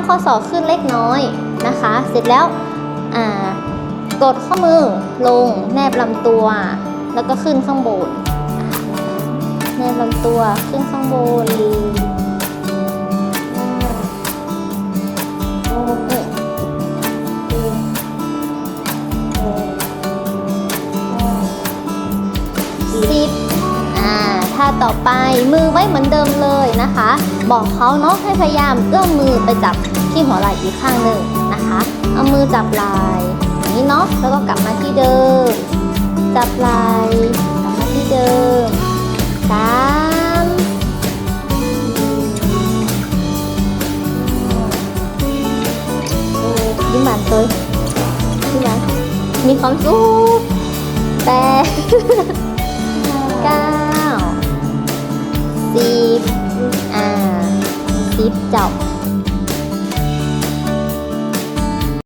างข้อศอกขึ้นเล็กน้อยนะคะ เสร็จแล้วกดข้อมือลงแนบลำตัว แล้วก็ขึ้นข้างบนแนบลำตัวขึ้นข้างบน ต่อไปมือไว้เหมือนเดิมเลยนะคะ บอกเขาเนาะให้พยายามเอื้อมมือไปจับที่หัวไหล่อีกข้างหนึ่งนะคะเอามือจับไหล่นี้เนาะแล้วก็กลับมาที่เดิม จับไหล่กลับมาที่เดิมสามยิ้มหวานตัวยิ้มหวานมีความสุขแปดเก้า trọng